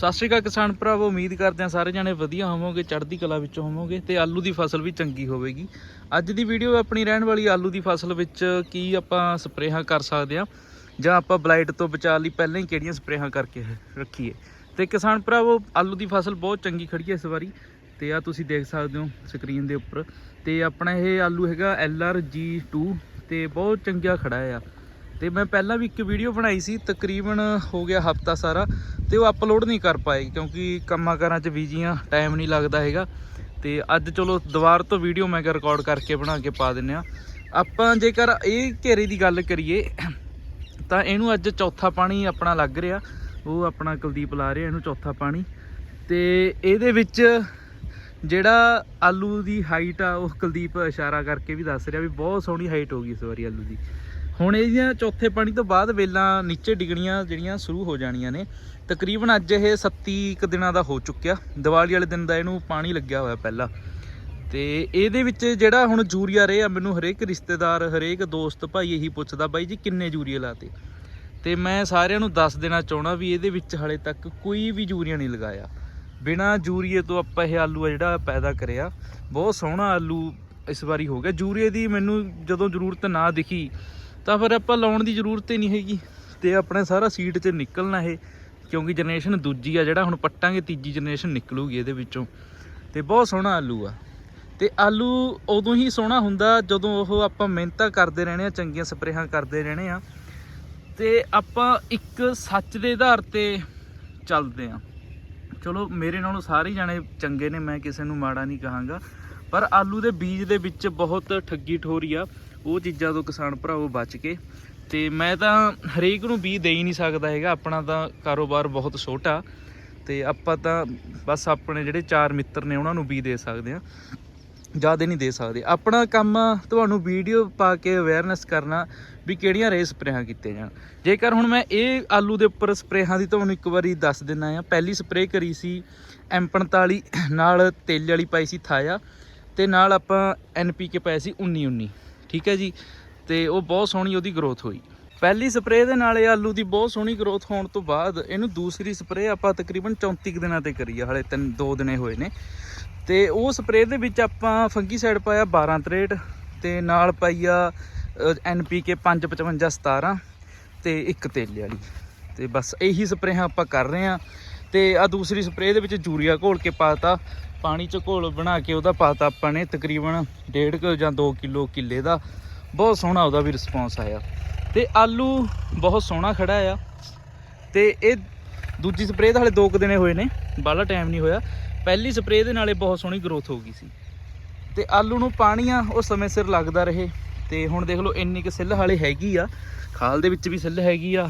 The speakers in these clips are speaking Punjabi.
ਸਤਿ ਸ਼੍ਰੀ ਅਕਾਲ ਕਿਸਾਨ ਭਰਾਵੋ, ਉਮੀਦ ਕਰਦੇ ਹਾਂ ਸਾਰੇ ਜਣੇ ਵਧੀਆ ਹੋਵੋਗੇ, ਚੜ੍ਹਦੀ ਕਲਾ ਵਿੱਚ ਹੋਵੋਗੇ ਤੇ ਆਲੂ ਦੀ ਫਸਲ ਵੀ ਚੰਗੀ ਹੋਵੇਗੀ। ਅੱਜ ਦੀ ਵੀਡੀਓ ਆਪਣੀ ਰਹਿਣ ਵਾਲੀ ਆਲੂ ਦੀ ਫਸਲ ਵਿੱਚ ਕੀ ਆਪਾਂ ਸਪਰੇਹਾਂ ਕਰ ਸਕਦੇ ਹਾਂ ਜਾਂ ਆਪਾਂ ਬਲਾਈਟ ਤੋਂ ਬਚਾ ਲਈ ਪਹਿਲਾਂ ਹੀ ਕਿਹੜੀਆਂ ਸਪਰੇਹਾਂ ਕਰਕੇ ਰੱਖੀਏ। ਤੇ ਕਿਸਾਨ ਭਰਾਵੋ, ਆਲੂ ਦੀ ਫਸਲ ਬਹੁਤ ਚੰਗੀ ਖੜੀ ਹੈ ਇਸ ਵਾਰੀ ਤੇ ਆ ਤੁਸੀਂ ਦੇਖ ਸਕਦੇ ਹੋ ਸਕਰੀਨ ਦੇ ਉੱਪਰ। ਤੇ ਆਪਣਾ ਇਹ ਆਲੂ ਹੈਗਾ LRG2 ਤੇ ਬਹੁਤ ਚੰਗਾ ਖੜਾ ਆ। ਤੇ ਮੈਂ ਪਹਿਲਾਂ ਵੀ ਇੱਕ ਵੀਡੀਓ ਬਣਾਈ ਸੀ, ਤਕਰੀਬਨ ਹੋ ਗਿਆ ਹਫਤਾ ਸਾਰਾ ਤੇ ਉਹ ਅਪਲੋਡ ਨਹੀਂ ਕਰ ਪਾਏ ਕਿਉਂਕਿ ਕੰਮਾਂ ਕਾਰਾਂ 'ਚ ਬਿਜ਼ੀ ਆ ਟਾਈਮ ਨਹੀਂ ਲੱਗਦਾ ਹੈਗਾ। ਤੇ ਅੱਜ ਚਲੋ ਦੁਬਾਰ ਤੋਂ ਵੀਡੀਓ ਮੈਂ ਰਿਕਾਰਡ ਕਰਕੇ ਬਣਾ ਕੇ ਪਾ ਦਿੰਨੇ ਆ। ਆਪਾਂ ਜੇਕਰ ਇਹ ਘੇਰੇ ਦੀ ਗੱਲ ਕਰੀਏ, ਤਾਂ ਇਹਨੂੰ ਅੱਜ ਚੌਥਾ ਪਾਣੀ ਆਪਣਾ ਲੱਗ ਰਿਹਾ, ਉਹ ਆਪਣਾ ਕੁਲਦੀਪ ਲਾ ਰਿਹਾ ਇਹਨੂੰ ਚੌਥਾ ਪਾਣੀ। ਤੇ ਇਹਦੇ ਵਿੱਚ ਜਿਹੜਾ ਆਲੂ ਦੀ ਹਾਈਟ ਆ, ਉਹ ਕੁਲਦੀਪ ਇਸ਼ਾਰਾ ਕਰਕੇ ਵੀ ਦੱਸ ਰਿਹਾ ਵੀ ਬਹੁਤ ਸੋਹਣੀ ਹਾਈਟ ਹੋ ਗਈ ਇਸ ਵਾਰੀ ਆਲੂ ਦੀ। ਹੁਣ ਇਹਦੀਆਂ ਚੌਥੇ ਪਾਣੀ ਤੋਂ ਬਾਅਦ ਵੇਲਾਂ ਨੀਚੇ ਡਿਗਣੀਆਂ ਜਿਹੜੀਆਂ ਸ਼ੁਰੂ ਹੋ ਜਾਣੀਆਂ ਨੇ, ਤਕਰੀਬਨ ਅੱਜ ਇਹ 37 ਕੁ ਦਿਨਾਂ ਦਾ ਹੋ ਚੁੱਕਿਆ। ਦੀਵਾਲੀ ਵਾਲੇ ਦਿਨ ਦਾ ਇਹਨੂੰ ਪਾਣੀ ਲੱਗਿਆ ਹੋਇਆ ਪਹਿਲਾਂ। ਤੇ ਇਹਦੇ ਵਿੱਚ ਜਿਹੜਾ ਹੁਣ ਯੂਰੀਆ ਰੇ ਆ, ਮੈਨੂੰ ਹਰੇਕ ਰਿਸ਼ਤੇਦਾਰ, ਹਰੇਕ ਦੋਸਤ, ਭਾਈ ਇਹੀ ਪੁੱਛਦਾ, ਬਾਈ ਜੀ, ਕਿੰਨੇ ਯੂਰੀਆ ਲਾਤੇ? ਤੇ ਮੈਂ ਸਾਰਿਆਂ ਨੂੰ ਦੱਸ ਦੇਣਾ ਚਾਹਣਾ ਵੀ ਇਹਦੇ ਵਿੱਚ ਹਲੇ ਤੱਕ ਕੋਈ ਵੀ ਯੂਰੀਆ ਨਹੀਂ ਲਗਾਇਆ। ਬਿਨਾ ਯੂਰੀਏ ਤੋਂ ਆਪਾਂ ਇਹ ਆਲੂ ਆ ਜਿਹੜਾ ਪੈਦਾ ਕਰਿਆ। ਬਹੁਤ ਸੋਹਣਾ ਆਲੂ ਇਸ ਵਾਰੀ ਹੋ ਗਿਆ। ਯੂਰੀਏ ਦੀ ਮੈਨੂੰ ਜਦੋਂ ਜ਼ਰੂਰਤ ਨਾ ਦਿਖੀ ਤਾਂ ਫਿਰ ਆਪਾਂ ਲਾਉਣ ਦੀ ਜ਼ਰੂਰਤ ਹੀ ਨਹੀਂ ਹੈਗੀ। ਤੇ ਆਪਣੇ ਸਾਰਾ ਸੀਟ 'ਚ ਨਿਕਲਣਾ ਇਹ, ਕਿਉਂਕਿ ਜਨਰੇਸ਼ਨ ਦੂਜੀ ਆ ਜਿਹੜਾ ਹੁਣ ਪੱਟਾਂਗੇ, ਤੀਜੀ ਜਨਰੇਸ਼ਨ ਨਿਕਲੂਗੀ ਇਹਦੇ ਵਿੱਚੋਂ। ਤੇ ਬਹੁਤ ਸੋਹਣਾ ਆਲੂ ਆ। ਤੇ ਆਲੂ ਉਦੋਂ ਹੀ ਸੋਹਣਾ ਹੁੰਦਾ ਜਦੋਂ ਉਹ ਆਪਾਂ ਮਿਹਨਤਾਂ ਕਰਦੇ ਰਹਿਣੇ ਆ ਚੰਗੀਆਂ ਸਪਰੇਹਾਂ ਕਰਦੇ ਰਹਿਣੇ ਆ ਤੇ ਆਪਾਂ ਇੱਕ ਸੱਚ ਦੇ ਆਧਾਰ ਤੇ ਚੱਲਦੇ ਆ ਚਲੋ, ਮੇਰੇ ਨਾਲੋਂ ਸਾਰੇ ਜਾਣੇ ਚੰਗੇ ਨੇ, ਮੈਂ ਕਿਸੇ ਨੂੰ ਮਾੜਾ ਨਹੀਂ ਕਹਾਂਗਾ। ਪਰ ਆਲੂ ਦੇ ਬੀਜ ਦੇ ਵਿੱਚ ਬਹੁਤ ਠੱਗੀ ਠੋਰੀ ਆ। ਉਹ ਚੀਜ਼ਾਂ ਤੋਂ ਕਿਸਾਨ ਭਰਾਵੋ ਬਚ ਕੇ। ਤੇ ਮੈਂ ਤਾਂ ਹਰੇਕ ਨੂੰ ਬੀਜ ਦੇ ਹੀ ਨਹੀਂ ਸਕਦਾ ਹੈਗਾ, ਆਪਣਾ ਤਾਂ ਕਾਰੋਬਾਰ ਬਹੁਤ ਛੋਟਾ। ਤੇ ਆਪਾਂ ਤਾਂ ਬਸ ਆਪਣੇ ਜਿਹੜੇ ਚਾਰ ਮਿੱਤਰ ਨੇ, ਉਹਨਾਂ ਨੂੰ ਬੀਜ ਦੇ ਸਕਦੇ ਆ ਜ਼ਿਆਦਾ ਨਹੀਂ ਦੇ ਸਕਦੇ। ਆਪਣਾ ਕੰਮ ਤੁਹਾਨੂੰ ਵੀਡੀਓ ਪਾ ਕੇ ਅਵੇਅਰਨੈਸ ਕਰਨਾ ਵੀ ਕਿਹੜੀਆਂ ਰੇ ਸਪਰੇਹਾਂ ਕੀਤੇ ਜਾਣ। ਜੇਕਰ ਹੁਣ ਮੈਂ ਇਹ ਆਲੂ ਦੇ ਉੱਪਰ ਸਪਰੇਹਾਂ ਦੀ ਤੁਹਾਨੂੰ ਇੱਕ ਵਾਰੀ ਦੱਸ ਦਿੰਨਾ ਆ ਪਹਿਲੀ ਸਪਰੇਅ ਕਰੀ ਸੀ M45, ਨਾਲ ਤੇਲ ਵਾਲੀ ਪਾਈ ਸੀ ਥਾਇਆ। ਤੇ ਨਾਲ ਆਪਾਂ NPK ਪਾਇਆ ਸੀ 19 19 ਠੀਕ ਹੈ ਜੀ? ਤੇ ਉਹ ਬਹੁਤ ਸੋਹਣੀ ਉਹਦੀ ਗਰੋਥ ਹੋਈ। ਪਹਿਲੀ ਸਪਰੇਅ ਦੇ ਨਾਲ ਇਹ ਆਲੂ ਦੀ ਬਹੁਤ ਸੋਹਣੀ ਗਰੋਥ ਹੋਣ ਤੋਂ ਬਾਅਦ ਇਹਨੂੰ ਦੂਸਰੀ ਸਪਰੇਅ ਆਪਾਂ ਤਕਰੀਬਨ 34 ਕੁ ਦਿਨਾਂ ਤੇ ਕਰੀ ਆ, ਹਲੇ ਤਿੰਨ, ਦੋ ਦਿਨੇ ਹੋਏ ਨੇ। ਤੇ ਉਹ ਸਪਰੇਅ ਦੇ ਵਿੱਚ ਆਪਾਂ ਫੰਗੀਸਾਈਡ ਪਾਇਆ 12 ਤਰੇਟ ਤੇ ਨਾਲ ਪਾਈ ਆ NPK 555 17 ਤੇ ਇੱਕ ਤੇਲੇ ਵਾਲੀ। ਤੇ ਬਸ ਇਹੀ ਸਪਰੇਹਾਂ ਆਪਾਂ ਕਰ ਰਹੇ ਆ ਤੇ ਆ ਦੂਸਰੀ ਸਪਰੇਅ ਦੇ ਵਿੱਚ ਯੂਰੀਆ ਘੋਲ ਕੇ ਪਾਤਾ। ਪਾਣੀ ਚ ਘੋਲ ਬਣਾ ਕੇ ਉਹਦਾ ਪਾਤਾ ਆਪਾਂ ਨੇ ਤਕਰੀਬਨ 1.5 ਜਾਂ 2 ਕਿਲੋ ਕਿੱਲੇ ਦਾ। ਬਹੁਤ ਸੋਹਣਾ ਉਹਦਾ ਵੀ ਰਿਸਪੌਂਸ ਆਇਆ। ਤੇ ਆਲੂ ਬਹੁਤ ਸੋਹਣਾ ਖੜਾ ਆ। ਤੇ ਇਹ ਦੂਜੀ ਸਪਰੇਅ ਤਾਂ ਹਲੇ 2 ਕੁ ਦਿਨੇ ਹੋਏ ਨੇ, ਬਾਹਲਾ ਟਾਈਮ ਨਹੀਂ ਹੋਇਆ। ਪਹਿਲੀ ਸਪਰੇਅ ਦੇ ਨਾਲੇ ਬਹੁਤ ਸੋਹਣੀ ਗਰੋਥ ਹੋ ਗਈ ਸੀ। ਤੇ ਆਲੂ ਨੂੰ ਪਾਣੀ ਆ ਉਹ ਸਮੇਂ ਸਿਰ ਲੱਗਦਾ ਰਹੇ। ਤੇ ਹੁਣ ਦੇਖ ਲਓ ਇੰਨੀ ਕੁ ਸਿੱਲ ਹਾਲੇ ਹੈਗੀ ਆ। ਖਾਲ ਦੇ ਵਿੱਚ ਵੀ ਸਿੱਲ ਹੈਗੀ ਆ।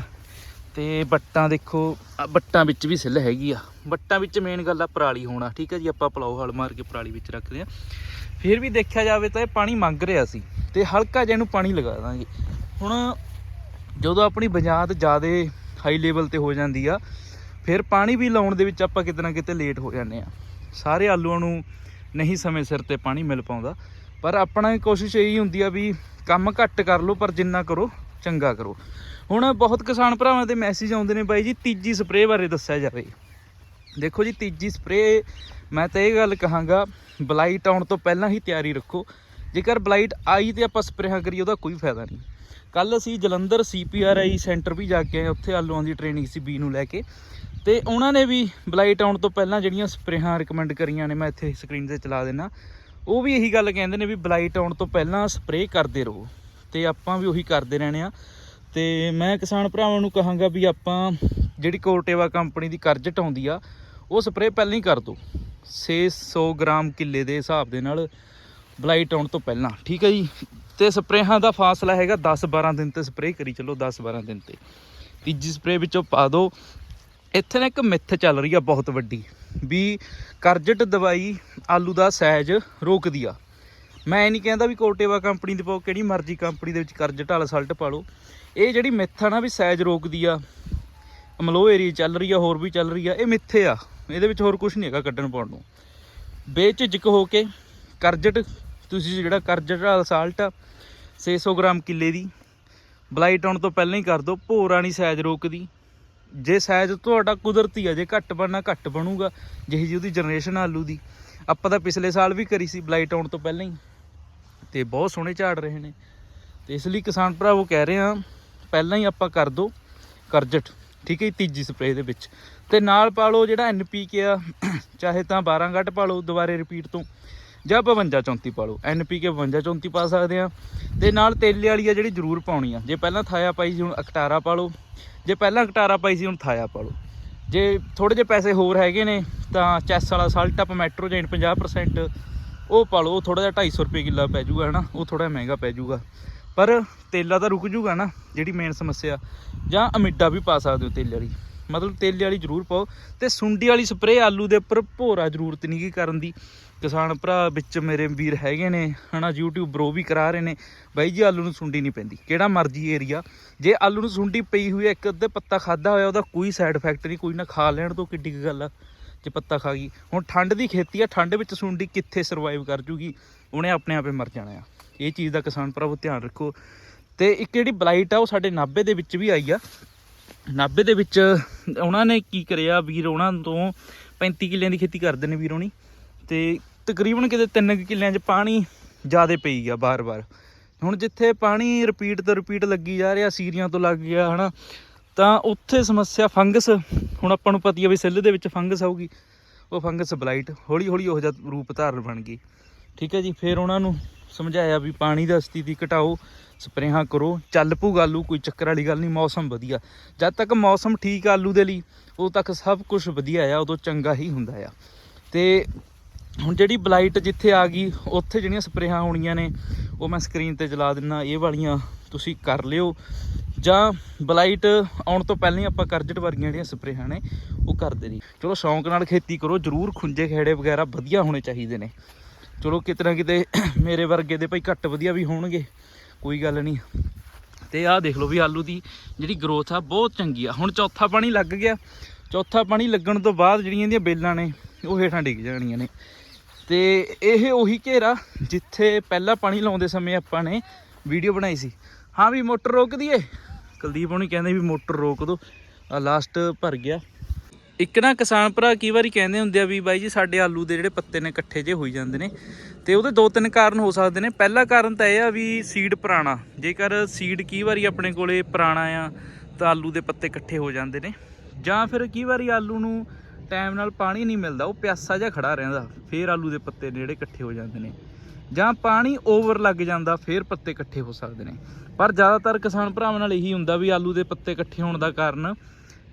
ਤੇ ਬੱਟਾਂ ਦੇਖੋ ਆਹ ਬੱਟਾਂ ਵਿੱਚ ਵੀ ਸਿੱਲ ਹੈਗੀ ਆ। ਬੱਟਾਂ ਵਿੱਚ ਮੇਨ ਗੱਲ ਆ ਪਰਾਲੀ ਹੋਣਾ, ਠੀਕ ਹੈ ਜੀ? ਆਪਾਂ ਪਲਾਉ ਹਲ ਮਾਰ ਕੇ ਪਰਾਲੀ ਵਿੱਚ ਰੱਖਦੇ ਆ। ਫਿਰ ਵੀ ਦੇਖਿਆ ਜਾਵੇ ਤਾਂ ਇਹ ਪਾਣੀ ਮੰਗ ਰਿਹਾ ਸੀ ਤੇ ਹਲਕਾ ਜਿਹਾ ਇਹਨੂੰ ਪਾਣੀ ਲਗਾ ਦਾਂਗੇ। ਹੁਣ ਜਦੋਂ ਆਪਣੀ ਬਜਾਤ ਜ਼ਿਆਦਾ ਹਾਈ ਲੈਵਲ ਤੇ ਹੋ ਜਾਂਦੀ ਆ, ਫਿਰ ਪਾਣੀ ਵੀ ਲਾਉਣ ਦੇ ਵਿੱਚ ਆਪਾਂ ਕਿਤੇ ਨਾ ਕਿਤੇ ਲੇਟ ਹੋ ਜਾਂਦੇ ਆ। ਸਾਰੇ ਆਲੂਆਂ ਨੂੰ ਨਹੀਂ ਸਮੇਂ ਸਿਰ ਤੇ ਪਾਣੀ ਮਿਲ ਪਾਉਂਦਾ। ਪਰ ਆਪਣਾ ਕੋਸ਼ਿਸ਼ ਇਹੀ ਹੁੰਦੀ ਆ ਵੀ ਕੰਮ ਘੱਟ ਕਰ ਲਓ, ਪਰ ਜਿੰਨਾ ਕਰੋ, ਚੰਗਾ ਕਰੋ। ਹੁਣ ਬਹੁਤ ਕਿਸਾਨ ਭਰਾਵਾਂ ਦੇ ਮੈਸੇਜ ਆਉਂਦੇ ਨੇ ਬਾਈ ਜੀ, ਤੀਜੀ ਸਪਰੇਅ ਬਾਰੇ ਦੱਸਿਆ ਜਾਵੇ। ਦੇਖੋ ਜੀ, ਤੀਜੀ ਸਪਰੇਅ ਮੈਂ ਤਾਂ ਇਹ ਗੱਲ ਕਹਾਂਗਾ ਬਲਾਈਟ ਆਉਣ ਤੋਂ ਪਹਿਲਾਂ ਹੀ ਤਿਆਰੀ ਰੱਖੋ। ਜੇਕਰ ਬਲਾਈਟ ਆਈ ਤੇ ਆਪਾਂ ਸਪਰੇਹਾਂ ਕਰੀਏ, ਉਹਦਾ ਕੋਈ ਫਾਇਦਾ ਨਹੀਂ। ਕੱਲ ਅਸੀਂ ਜਲੰਧਰ ਸੀਪੀਆਰਆਈ ਸੈਂਟਰ ਵੀ ਜਾ ਕੇ ਆਏ, ਉੱਥੇ ਆਲੂਆਂ ਦੀ ਟ੍ਰੇਨਿੰਗ ਸੀ ਬੀ ਨੂੰ ਲੈ ਕੇ। ਤੇ ਉਹਨਾਂ ਨੇ ਵੀ ਬਲਾਈਟ ਆਉਣ ਤੋਂ ਪਹਿਲਾਂ ਜਿਹੜੀਆਂ ਸਪਰੇਹਾਂ ਰეკਮੈਂਡ ਕਰੀਆਂ ਨੇ, ਮੈਂ ਇੱਥੇ ਸਕਰੀਨ ਤੇ ਚਲਾ ਦੇਣਾ ਉਹ ਵੀ ਇਹੀ ਗੱਲ ਕਹਿੰਦੇ ਨੇ ਵੀ ਬਲਾਈਟ ਆਉਣ ਤੋਂ ਪਹਿਲਾਂ ਸਪਰੇਅ ਕਰਦੇ ਰਹੋ। ਤੇ ਆਪਾਂ ਵੀ ਉਹੀ ਕਰਦੇ ਰਹਿਣੇ ਆ। ਤੇ ਮੈਂ ਕਿਸਾਨ ਭਰਾਵਾਂ ਨੂੰ ਕਹਾਂਗਾ ਵੀ ਆਪਾਂ ਜਿਹੜੀ ਕੋਰਟੇਵਾ ਕੰਪਨੀ ਦੀ ਕਰਜਟ ਆਉਂਦੀ ਆ, ਉਹ ਸਪਰੇਅ ਪਹਿਲਾਂ ਹੀ ਕਰ ਦਿਓ 600 ਗ੍ਰਾਮ ਕਿੱਲੇ ਦੇ ਹਿਸਾਬ ਦੇ ਨਾਲ ਬਲਾਈਟ ਆਉਣ ਤੋਂ ਪਹਿਲਾਂ, ਠੀਕ ਹੈ ਜੀ? ਤੇ ਸਪਰੇਹਾਂ ਦਾ ਫਾਸਲਾ ਹੈਗਾ 10-12 ਦਿਨ ਤੇ ਸਪਰੇਅ ਕਰੀ ਚੱਲੋ 10-12 ਦਿਨ ਤੇ। ਤੀਜੀ ਸਪਰੇਅ ਵਿੱਚੋਂ ਪਾ ਦਿਓ ਇੱਥੇ ਨਾ ਇੱਕ ਮਿੱਥ ਚੱਲ ਰਹੀ ਆ ਬਹੁਤ ਵੱਡੀ, ਵੀ ਕਰਜਟ ਦਵਾਈ ਆਲੂ ਦਾ ਸਾਈਜ਼ ਰੋਕਦੀ ਆ। ਮੈਂ ਇਹ ਨਹੀਂ ਕਹਿੰਦਾ ਵੀ ਕੋਟੇਵਾ ਕੰਪਨੀ ਦੇ ਪਾਓ, ਕਿਹੜੀ ਮਰਜ਼ੀ ਕੰਪਨੀ ਦੇ ਵਿੱਚ ਕਰਜਟ ਵਾਲਾ ਸਲਟ ਪਾ ਲਓ। ਇਹ ਜਿਹੜੀ ਮਿੱਥ ਆ ਨਾ ਵੀ ਸਾਈਜ਼ ਰੋਕਦੀ ਆ, ਅਮਲੋ ਏਰੀਆ ਚੱਲ ਰਹੀ ਆ, ਹੋਰ ਵੀ ਚੱਲ ਰਹੀ ਆ, ਇਹ ਮਿੱਥੇ ਆ। ਇਹਦੇ ਵਿੱਚ ਹੋਰ ਕੁਝ ਨਹੀਂ ਹੈਗਾ ਕੱਢਣ ਪਾਉਣ ਨੂੰ। ਬੇਝਿਜਕ ਹੋ ਕੇ ਕਰਜਟ ਤੁਸੀਂ ਜਿਹੜਾ ਕਰਜਟ ਵਾਲਾ ਸਾਲਟ ਆ 600 ਗ੍ਰਾਮ ਕਿੱਲੇ ਦੀ, ਬਲਾਈਟ ਆਉਣ ਤੋਂ ਪਹਿਲਾਂ ਹੀ ਕਰ ਦਿਓ ਭੋਰਾ ਨਹੀਂ ਸਾਈਜ਼ ਰੋਕਦੀ ਜੇ ਸਾਈਜ਼ ਤੁਹਾਡਾ ਕੁਦਰਤੀ ਆ, ਜੇ ਘੱਟ ਬਣਨਾ, ਘੱਟ ਬਣੂਗਾ, ਜਿਹੀ ਜੀ ਉਹਦੀ ਜਨਰੇਸ਼ਨ ਆਲੂ ਦੀ। ਆਪਾਂ ਤਾਂ ਪਿਛਲੇ ਸਾਲ ਵੀ ਕਰੀ ਸੀ ਬਲਾਈਟ ਆਉਣ ਤੋਂ ਪਹਿਲਾਂ ਹੀ। ਤੇ ਬਹੁਤ ਸੋਹਣੇ ਝਾੜ ਰਹੇ ਨੇ। ਤੇ ਇਸ ਲਈ ਕਿਸਾਨ ਭਰਾਵੋ ਕਹਿ ਰਹੇ ਆ ਪਹਿਲਾਂ ਹੀ ਆਪਾਂ ਕਰ ਦੋ ਕਰਜਟ ਠੀਕ ਹੈ ਜੀ, ਤੀਜੀ ਸਪਰੇਅ ਦੇ ਵਿੱਚ। ਤੇ ਨਾਲ ਪਾ ਲਓ ਜਿਹੜਾ ਐਨਪੀਕੇ ਆ ਚਾਹੇ ਤਾਂ 12 ਗੱਟ ਪਾ ਲਓ ਦੁਬਾਰੇ ਰਿਪੀਟ ਤੋਂ ਜਾਂ 52 34 ਪਾ ਲਓ ਐਨਪੀਕੇ 52 34 ਪਾ ਸਕਦੇ ਆ। ਤੇ ਨਾਲ ਤੇਲੇ ਵਾਲੀ ਆ ਜਿਹੜੀ ਜ਼ਰੂਰ ਪਾਉਣੀ ਆ। ਜੇ ਪਹਿਲਾਂ ਥਾਇਆ ਪਾਈ ਸੀ ਹੁਣ ਅਕਟਾਰਾ ਪਾ ਲਓ ਜੇ ਪਹਿਲਾਂ ਅਕਟਾਰਾ ਪਾਈ ਸੀ ਹੁਣ ਥਾਇਆ ਪਾ ਲਓ ਜੇ ਥੋੜੇ ਜਿਹੇ ਪੈਸੇ ਹੋਰ ਹੈਗੇ ਨੇ ਤਾਂ ਚੈਸ ਵਾਲਾ ਸਾਲਟ ਅਪ ਮੈਟਰੋਜੈਨ 50% ਉਹ ਪਾ ਲਓ, ਉਹ ਥੋੜਾ ਜਿਹਾ 250 ਰੁਪਏ ਕਿੱਲਾ ਪੈ ਜਾਊਗਾ, ਹਨਾ? ਉਹ ਥੋੜਾ ਮਹਿੰਗਾ ਪੈ ਜਾਊਗਾ। ਪਰ ਤੇਲਾ ਤਾਂ ਰੁਕ ਜਾਊਗਾ ਨਾ, ਜਿਹੜੀ ਮੇਨ ਸਮੱਸਿਆ। ਜਾਂ ਅਮਿੱਡਾ ਵੀ ਪਾ ਸਕਦੇ ਹੋ ਤੇਲੇ ਵਾਲੀ। ਮਤਲਬ ਤੇਲੇ ਵਾਲੀ ਜ਼ਰੂਰ ਪਾਓ। ਤੇ ਸੁੰਡੀ ਵਾਲੀ ਸਪਰੇਅ ਆਲੂ ਦੇ ਉੱਪਰ ਭੋਰਾ ਜ਼ਰੂਰਤ ਨਹੀਂ ਗੀ ਕਰਨ ਦੀ। ਕਿਸਾਨ ਭਰਾ ਵਿੱਚ ਮੇਰੇ ਵੀਰ ਹੈਗੇ ਨੇ, ਹਨਾ? YouTube ਬਰੋ ਵੀ ਕਰਾ ਰਹੇ ਨੇ। ਬਾਈ ਜੀ, ਆਲੂ ਨੂੰ ਸੁੰਡੀ ਨਹੀਂ ਪੈਂਦੀ। ਕਿਹੜਾ ਮਰਜ਼ੀ ਏਰੀਆ ਜੇ ਆਲੂ ਨੂੰ ਸੁੰਡੀ ਪਈ ਹੋਈ ਹੈ ਇੱਕ ਅੱਧੇ ਪੱਤਾ ਖਾਦਾ ਹੋਇਆ, ਉਹਦਾ ਕੋਈ ਸਾਈਡ ਇਫੈਕਟ ਨਹੀਂ, ਕੋਈ ਨਾ ਖਾ ਲੈਣ ਤੋਂ ਕਿੱਡੀ ਕੁ ਗੱਲ ਆ। ਜੇ ਪੱਤਾ ਖਾ ਗਈ। ਹੁਣ ਠੰਡ ਦੀ ਖੇਤੀ ਆ, ਠੰਡ ਵਿੱਚ ਸੁੰਡੀ ਕਿੱਥੇ ਸਰਵਾਈਵ ਕਰ ਜੂਗੀ? ਉਹਨੇ ਆਪਣੇ ਆਪੇ ਮਰ ਜਾਣਾ ਆ। ਇਹ ਚੀਜ਼ ਦਾ ਕਿਸਾਨ ਭਰਾਵੋ ਧਿਆਨ ਰੱਖੋ। ਤੇ ਇੱਕ ਜਿਹੜੀ ਬਲਾਈਟ ਆ, ਉਹ ਸਾਡੇ ਨਾਭੇ ਦੇ ਵਿੱਚ ਵੀ ਆਈ ਆ। ਨਾਭੇ ਦੇ ਵਿੱਚ ਉਹਨਾਂ ਨੇ ਕੀ ਕਰਿਆ, ਵੀਰ ਉਹਨਾਂ ਤੋਂ 35 ਕਿੱਲਿਆਂ ਦੀ ਖੇਤੀ ਕਰਦੇ ਨੇ ਵੀਰ ਹੋਣੀ। ਤੇ ਤਕਰੀਬਨ ਕਿਤੇ 3 ਕਿੱਲਿਆਂ 'ਚ ਪਾਣੀ ਜ਼ਿਆਦਾ ਪਈ ਗਿਆ ਬਾਰ-ਬਾਰ। ਹੁਣ ਜਿੱਥੇ ਪਾਣੀ ਰਿਪੀਟ ਤੋਂ ਰਿਪੀਟ ਲੱਗੀ ਜਾ ਰਿਹਾ, ਸੀਰੀਆਂ ਤੋਂ ਲੱਗ ਗਿਆ, ਹਨਾ? ਤਾਂ ਉੱਥੇ ਸਮੱਸਿਆ ਫੰਗਸ, ਹੁਣ ਆਪਾਂ ਨੂੰ ਪਤੀ ਆ ਵੀ ਸੈੱਲ ਦੇ ਵਿੱਚ ਫੰਗਸ ਆਊਗੀ, ਉਹ ਫੰਗਸ ਬਲਾਈਟ ਹੌਲੀ ਹੌਲੀ ਉਹ ਜਿਹਾ ਰੂਪ ਧਾਰਨ ਬਣ ਗਈ। ਠੀਕ ਹੈ ਜੀ, ਫਿਰ ਉਹਨਾਂ ਨੂੰ ਸਮਝਾਇਆ ਵੀ ਪਾਣੀ ਦਾ ਸਥਿਤੀ ਘਟਾਓ, ਸਪਰੇਹਾਂ ਕਰੋ, ਚੱਲ ਪੂ ਆਲੂ, ਕੋਈ ਚੱਕਰ ਵਾਲੀ ਗੱਲ ਨਹੀਂ, ਮੌਸਮ ਵਧੀਆ। ਜਦ ਤੱਕ ਮੌਸਮ ਠੀਕ ਆ ਆਲੂ ਦੇ ਲਈ, ਉਦੋਂ ਤੱਕ ਸਭ ਕੁਝ ਵਧੀਆ ਆ, ਉਦੋਂ ਚੰਗਾ ਹੀ ਹੁੰਦਾ ਆ। ਤੇ ਹੁਣ ਜਿਹੜੀ ਬਲਾਈਟ ਜਿੱਥੇ ਆ ਗਈ, ਉੱਥੇ ਜਿਹੜੀਆਂ ਸਪਰੇਹਾਂ ਹੋਣੀਆਂ ਨੇ, ਉਹ ਮੈਂ ਸਕਰੀਨ ਤੇ ਚਲਾ ਦਿੰਨਾ, ਇਹ ਵਾਲੀਆਂ ਤੁਸੀਂ ਕਰ ਲਿਓ। ਜਾਂ ਬਲਾਈਟ ਆਉਣ ਤੋਂ ਪਹਿਲਾਂ ਹੀ ਆਪਾਂ ਕਰਜਟ ਵਰਗੀਆਂ ਜਿਹੜੀਆਂ ਸਪਰੇਹਾਂ ਨੇ, ਉਹ ਕਰਦੇ ਨਹੀਂ ਚਲੋ ਸ਼ੌਂਕ ਨਾਲ ਖੇਤੀ ਕਰੋ, ਜਰੂਰ ਖੁੰਝੇ ਖੇੜੇ ਵਗੈਰਾ ਵਧੀਆ ਹੋਣੇ ਚਾਹੀਦੇ ਨੇ। ਚਲੋ ਕਿਤੇ ਨਾ ਕਿਤੇ ਮੇਰੇ ਵਰਗੇ ਦੇ ਭਾਈ ਘੱਟ ਵਧੀਆ ਵੀ ਹੋਣਗੇ, ਕੋਈ ਗੱਲ ਨਹੀਂ। ਤੇ ਆਹ ਦੇਖ ਲਓ ਵੀ ਆਲੂ ਦੀ ਜਿਹੜੀ ਗਰੋਥ ਆ, ਬਹੁਤ ਚੰਗੀ ਆ। ਹੁਣ ਚੌਥਾ ਪਾਣੀ ਲੱਗ ਗਿਆ। ਚੌਥਾ ਪਾਣੀ ਲੱਗਣ ਤੋਂ ਬਾਅਦ ਜਿਹੜੀਆਂ ਇਹਦੀਆਂ ਬੇਲਾਂ ਨੇ, ਉਹ ਹੇਠਾਂ ਡਿੱਗ ਜਾਣੀਆਂ ਨੇ। ਤੇ ਇਹ ਉਹੀ ਘੇਰਾ ਜਿੱਥੇ ਪਹਿਲਾਂ ਪਾਣੀ ਲਾਉਂਦੇ ਸਮੇਂ ਆਪਾਂ ਨੇ ਵੀਡੀਓ ਬਣਾਈ ਸੀ। ਹਾਂ ਵੀ ਮੋਟਰ ਰੋਕ ਦਈਏ? ਕੁਲਦੀਪ ਉਹਨੇ ਕਹਿੰਦੇ ਵੀ ਮੋਟਰ ਰੋਕ ਦੋ। ਆ ਲਾਸਟ ਭਰ ਗਿਆ। ਇੱਕ ਨਾ ਕਿਸਾਨ ਭਰਾ ਕਈ ਵਾਰੀ ਕਹਿੰਦੇ ਹੁੰਦੇ ਆ ਵੀ ਬਾਈ ਜੀ ਸਾਡੇ ਆਲੂ ਦੇ ਜਿਹੜੇ ਪੱਤੇ ਨੇ ਇਕੱਠੇ ਜੇ ਹੋਈ ਜਾਂਦੇ ਨੇ। ਤੇ ਉਹਦੇ ਦੋ ਤਿੰਨ ਕਾਰਨ ਹੋ ਸਕਦੇ ਨੇ। ਪਹਿਲਾ ਕਾਰਨ ਤਾਂ ਇਹ ਆ ਵੀ ਸੀਡ ਪੁਰਾਣਾ। ਜੇਕਰ ਸੀਡ ਕਈ ਵਾਰੀ ਆਪਣੇ ਕੋਲੇ ਪੁਰਾਣਾ ਆ, ਤਾਂ ਆਲੂ ਦੇ ਪੱਤੇ ਇਕੱਠੇ ਹੋ ਜਾਂਦੇ ਨੇ। ਜਾਂ ਫਿਰ ਕਈ ਵਾਰੀ ਆਲੂ ਨੂੰ ਟਾਈਮ ਨਾਲ ਪਾਣੀ ਨਹੀਂ ਮਿਲਦਾ, ਉਹ ਪਿਆਸਾ ਜਿਹਾ ਖੜਾ ਰਹਿੰਦਾ। ਫੇਰ ਆਲੂ ਦੇ ਪੱਤੇ ਨੇ ਜਿਹੜੇ ਇਕੱਠੇ ਹੋ ਜਾਂਦੇ ਨੇ। ਜਾਂ ਪਾਣੀ ਓਵਰ ਲੱਗ ਜਾਂਦਾ, ਫੇਰ ਪੱਤੇ ਇਕੱਠੇ ਹੋ ਸਕਦੇ ਨੇ। ਪਰ ਜ਼ਿਆਦਾਤਰ ਕਿਸਾਨ ਭਰਾਵਾਂ ਨਾਲ ਇਹੀ ਹੁੰਦਾ ਵੀ ਆਲੂ ਦੇ ਪੱਤੇ ਇਕੱਠੇ ਹੋਣ ਦਾ ਕਾਰਨ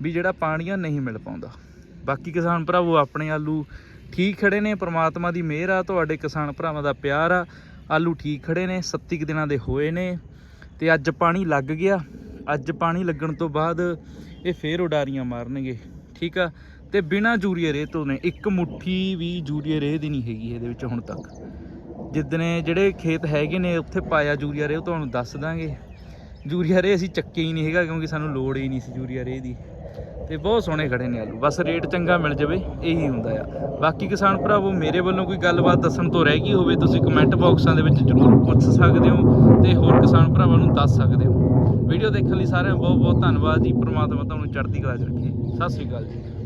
ਵੀ ਜਿਹੜਾ ਪਾਣੀ ਆ ਨਹੀਂ ਮਿਲ ਪਾਉਂਦਾ। ਬਾਕੀ ਕਿਸਾਨ ਭਰਾਵੋ, ਆਪਣੇ ਆਲੂ ਠੀਕ ਖੜੇ ਨੇ, ਪ੍ਰਮਾਤਮਾ ਦੀ ਮਿਹਰ ਆ, ਤੁਹਾਡੇ ਕਿਸਾਨ ਭਰਾਵਾਂ ਦਾ ਪਿਆਰ ਆ। ਆਲੂ ਠੀਕ ਖੜੇ ਨੇ 37 ਕੁ ਦਿਨਾਂ ਦੇ ਹੋਏ ਨੇ ਤੇ ਅੱਜ ਪਾਣੀ ਲੱਗ ਗਿਆ। ਅੱਜ ਪਾਣੀ ਲੱਗਣ ਤੋਂ ਬਾਅਦ ਇਹ ਫੇਰ ਉਡਾਰੀਆਂ ਮਾਰਨਗੇ, ਠੀਕ ਆ? ਤੇ ਬਿਨਾ ਜੂਰੀਏ ਰੇਹ ਤੋਂ ਨੇ, ਇੱਕ ਮੁੱਠੀ ਵੀ ਜੂਰੀਏ ਰੇਹ ਦੀ ਨਹੀਂ ਹੈਗੀ ਇਹਦੇ ਵਿੱਚ ਹੁਣ ਤੱਕ। ਜਿੱਦਨੇ ਜਿਹੜੇ ਖੇਤ ਹੈਗੇ ਨੇ, ਉੱਥੇ ਪਾਇਆ ਯੂਰੀਆ ਰੇਹ ਉਹ ਤੁਹਾਨੂੰ ਦੱਸ ਦਾਂਗੇ। ਯੂਰੀਆ ਰੇਹ ਅਸੀਂ ਚੱਕੇ ਹੀ ਨਹੀਂ ਹੈਗਾ, ਕਿਉਂਕਿ ਸਾਨੂੰ ਲੋੜ ਹੀ ਨਹੀਂ ਸੀ ਯੂਰੀਆ ਰੇਹ ਦੀ। ਤੇ ਬਹੁਤ ਸੋਹਣੇ ਖੜੇ ਨੇ ਆਲੂ। ਬਸ ਰੇਟ ਚੰਗਾ ਮਿਲ ਜਾਵੇ, ਇਹੀ ਹੁੰਦਾ ਆ। ਬਾਕੀ ਕਿਸਾਨ ਭਰਾਵੋ, ਮੇਰੇ ਵੱਲੋਂ ਕੋਈ ਗੱਲਬਾਤ ਦੱਸਣ ਤੋਂ ਰਹਿ ਗਈ ਹੋਵੇ, ਤੁਸੀਂ ਕਮੈਂਟ ਬਾਕਸਾਂ ਦੇ ਵਿੱਚ ਜਰੂਰ ਪੁੱਛ ਸਕਦੇ ਹੋ ਤੇ ਹੋਰ ਕਿਸਾਨ ਭਰਾਵਾਂ ਨੂੰ ਦੱਸ ਸਕਦੇ ਹੋ। ਵੀਡੀਓ ਦੇਖਣ ਲਈ ਸਾਰਿਆਂ ਦਾ ਬਹੁਤ ਬਹੁਤ ਧੰਨਵਾਦ ਜੀ। ਪ੍ਰਮਾਤਮਾ ਤੁਹਾਨੂੰ ਚੜ੍ਹਦੀ ਕਲਾ 'ਚ ਰੱਖੇ। ਸਤਿ ਸ੍ਰੀ ਅਕਾਲ ਜੀ।